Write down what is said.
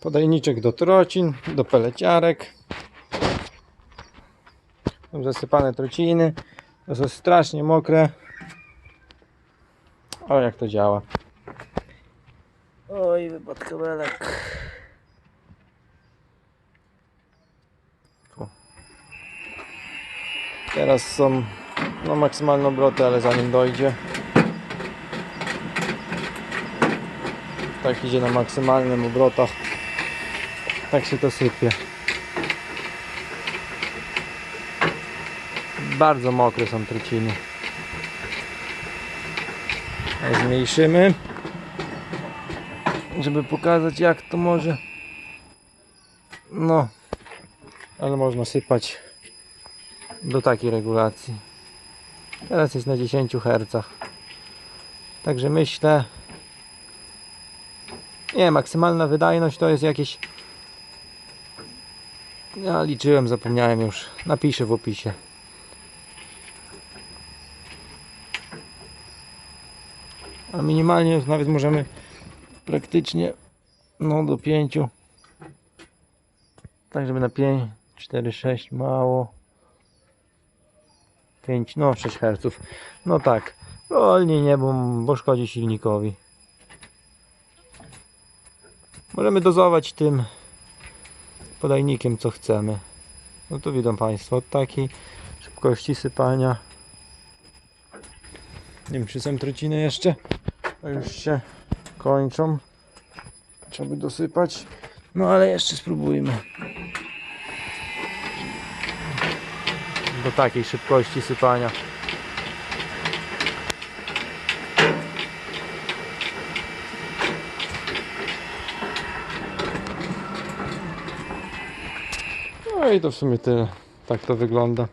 Podajniczek do trocin, do peleciarek. Są zasypane trociny. To są strasznie mokre. O jak to działa. Oj. Tu. Teraz są no, maksymalne obroty, ale zanim dojdzie. Tak idzie na maksymalnym obrotach. Tak się to sypie. Bardzo mokre są trociny. A Zmniejszymy. Żeby pokazać jak to może. No. Ale można sypać do takiej regulacji. Teraz jest na 10 Hz. Także myślę. Nie, maksymalna wydajność to jest jakieś. Ja liczyłem, zapomniałem już. Napiszę w opisie. A minimalnie nawet możemy praktycznie no do 5 tak żeby na 5 4 6 mało. 5 no 6 Hz no tak wolniej nie bo, bo szkodzi silnikowi. Możemy dozować tym podajnikiem co chcemy. No to widzą Państwo od takiej szybkości sypania. Nie wiem czy są trociny jeszcze? A już się kończą. Trzeba by dosypać. No ale jeszcze spróbujmy. Do takiej szybkości sypania no i to w sumie tyle. Tak to wygląda